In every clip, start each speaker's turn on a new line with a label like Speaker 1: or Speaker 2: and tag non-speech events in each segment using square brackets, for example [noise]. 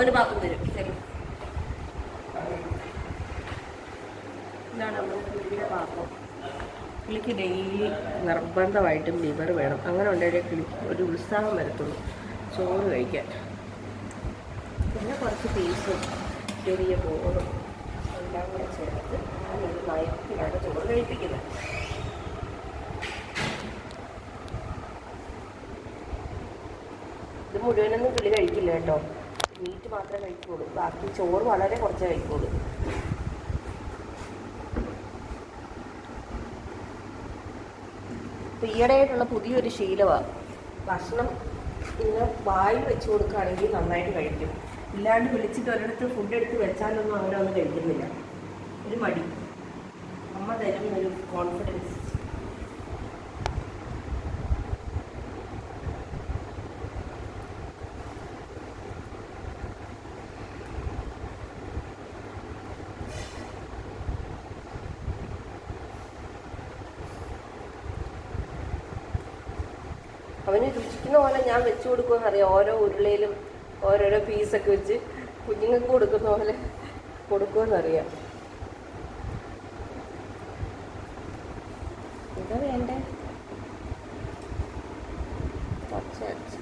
Speaker 1: ഒരു പാപ്പം തരും. ശരി. ഇതാണ് നമ്മുടെ കിളിയുടെ പാപ്പം കിളിക്ക് ഡെയിലി നിർബന്ധമായിട്ടും ലിവർ വേണം. അങ്ങനെ ഉണ്ടായിട്ട് കിളിക്ക് ഒരു ഉത്സാഹം വരത്തുള്ളൂ. ചോറ് കഴിക്കാൻ. പിന്നെ കുറച്ച് പീസും ചെറിയ ബോറും എല്ലാം കൂടെ ചേർത്ത് ഞാൻ ഒരു നയത്തിലാണ് ചോറ് കഴിപ്പിക്കുന്നത്. മുഴുവനൊന്നും പുള്ളി കഴിക്കില്ല കേട്ടോ. മീറ്റ് മാത്രമേ കഴിക്കുള്ളൂ. ബാക്കി ചോറ് വളരെ കുറച്ചേ കഴിക്കുള്ളൂ. ഈയിടെയായിട്ടുള്ള പുതിയൊരു ശീലമാണ് ഭക്ഷണം ഇന്ന് വായിൽ വെച്ച് കൊടുക്കുകയാണെങ്കിൽ നന്നായിട്ട് കഴിക്കും. ഇല്ലാണ്ട് വിളിച്ചിട്ട് ഒരിടത്ത് ഫുഡ് എടുത്ത് വെച്ചാലൊന്നും അവരൊന്നും കഴിക്കുന്നില്ല. ഒരു മടി. അമ്മ തരുന്നൊരു കോൺഫിഡൻസ് അവന് രുചിക്കുന്ന പോലെ ഞാൻ വെച്ചു കൊടുക്കുമെന്ന് അറിയാം. ഓരോ ഉരുളയിലും ഓരോരോ പീസൊക്കെ വെച്ച് കുഞ്ഞുങ്ങൾക്ക് കൊടുക്കുന്ന പോലെ കൊടുക്കുമെന്നറിയാം ഇതാ വേണ്ടേ? കുറച്ച് അരച്ച്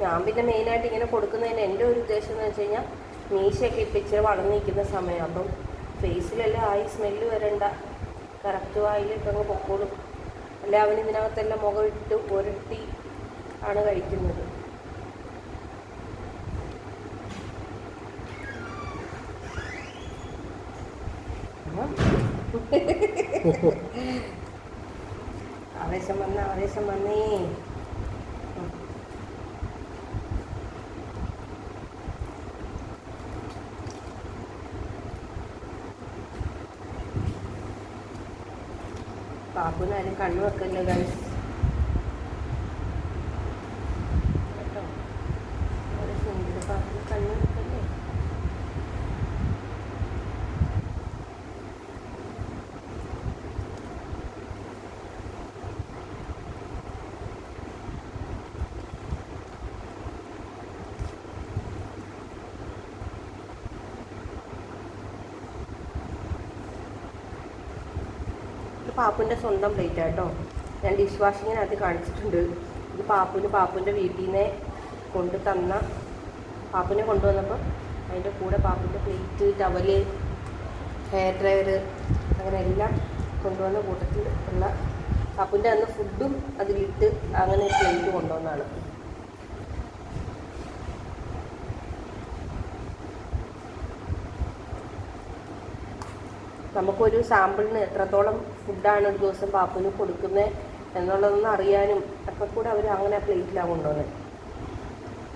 Speaker 1: ഞാൻ പിന്നെ മെയിനായിട്ട് ഇങ്ങനെ കൊടുക്കുന്നതിന് എന്റെ ഒരു ഉദ്ദേശം എന്ന് വെച്ച് കഴിഞ്ഞാൽ മീശയൊക്കെ ഇപ്പം ഇച്ചിരി വളർന്നിരിക്കുന്ന സമയം. അപ്പം ഫേസിലെല്ലാം ആയി സ്മെല്ല് വരണ്ട. കറക്റ്റ് വായിലിട്ട് അങ്ങ് പൊക്കോളും. അല്ല അവൻ ഇതിനകത്തെല്ലാം മുഖം ഇട്ട് പുരട്ടി ആണ് കഴിക്കുന്നത്. [laughs] ആവേശം വന്ന ആവേശം വന്നേ. പാപ്പുനാരും കണ്ണു വെക്കല്ലോ ഗൈസ് കേട്ടോ ഒരു സുന്ദര പാപ്പിന് കണ്ണു വെക്കല്ലേ ഇത് പാപ്പുന്റെ സ്വന്തം പ്ലേറ്റ് കേട്ടോ. ഞാൻ ഡിഷ് വാഷിങ്ങിനകത്ത് കാണിച്ചിട്ടുണ്ട്. ഇത് പാപ്പുന് പാപ്പുന്റെ വീട്ടിൽ നിന്ന് കൊണ്ട് തന്ന പാപ്പുനെ കൊണ്ടുവന്നപ്പോൾ അതിന്റെ കൂടെ പാപ്പുന്റെ പ്ലേറ്റ് ടവൽ ഹെയർ ഡ്രയർ അങ്ങനെ എല്ലാം കൊണ്ടുവന്ന കൂട്ടത്തിൽ ഉള്ള പാപ്പുന്റെ അന്ന് ഫുഡും അതിലിട്ട് അങ്ങനെ പ്ലേറ്റ് കൊണ്ടുവന്നതാണ്. നമുക്കൊരു സാമ്പിളിന് എത്രത്തോളം ഫുഡാണ് ഒരു ദിവസം പാപ്പുവിന് കൊടുക്കുന്നത് എന്നുള്ളതൊന്നും അറിയാനും ഒക്കെ കൂടെ അവർ അങ്ങനെ പ്ലേറ്റിലാണ് കൊണ്ടുവന്നത്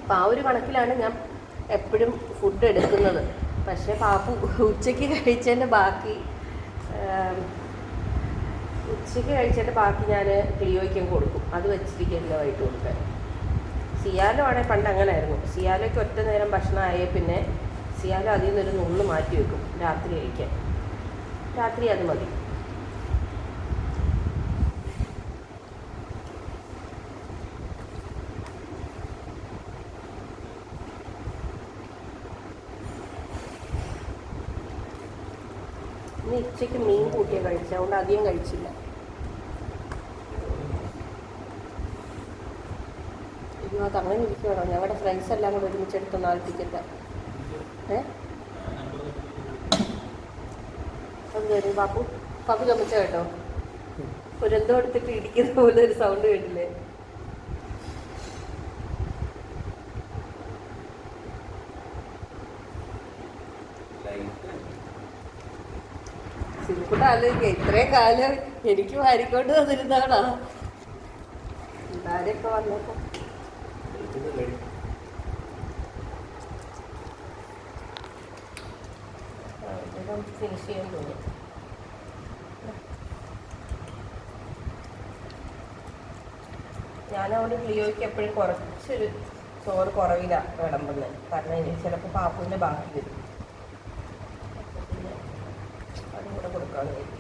Speaker 1: അപ്പം ആ ഒരു കണക്കിലാണ് ഞാൻ എപ്പോഴും ഫുഡ് എടുക്കുന്നത്. പക്ഷേ പാപ്പു ഉച്ചയ്ക്ക് കഴിച്ചതിന്റെ ബാക്കി ഉച്ചയ്ക്ക് കഴിച്ചതിന്റെ ബാക്കി ഞാൻ ക്ലിയോയ്ക്കും കൊടുക്കും. അത് വെച്ചിരിക്കുകയല്ലോ വൈകിട്ട് കൊടുക്കാൻ സിയാലോ ആണെങ്കിൽ പണ്ട് അങ്ങനെ ആയിരുന്നു സിയാലോയ്ക്ക് ഒറ്റ നേരം ഭക്ഷണമായേ പിന്നെ സിയാലോ അതിൽ നിന്നൊരു നുള്ളു മാറ്റി വെക്കും രാത്രി കഴിക്കാൻ. രാത്രി അത് മതി. ഇന്ന് ഉച്ചയ്ക്ക് മീൻ കൂട്ടിയാണ് കഴിച്ചത്. അതുകൊണ്ട് അധികം കഴിച്ചില്ല. അത് അങ്ങനെ ഇരിക്കുകയാണോ ഞങ്ങളുടെ ഫ്രണ്ട്സ് എല്ലാം കൂടെ ഒരുമിച്ച് എടുത്തൊന്ന് ആൽപ്പിക്കണ്ട അത് വരും ബാപ്പു പാപ്പു ചുമച്ച കേട്ടോ. ഒരെന്തോ എടുത്തിട്ട് ഇടിക്കുന്ന പോലെ ഒരു സൗണ്ട് കേട്ടില്ലേ? സിൽക്കുട്ട ആലോചിക്കുക ഇത്രയും കാലം എനിക്ക് വാരിക്കൊണ്ട് വന്നിരുന്നാണോ എല്ലാവരെയൊക്കെ വന്നപ്പോ ഫിനിഷ് ചെയ്യാൻ തോന്നി ഞാനവിടെ ക്ലിയോയ്ക്ക് എപ്പോഴും കുറച്ചൊരു ചോറ് കുറവിലാണ് വിളമ്പുന്നത്. കാരണം ഇനി ചിലപ്പോൾ പാപ്പുവിന്റെ ബാക്കി വരും. അതും കൂടെ കൊടുക്കാമെന്ന്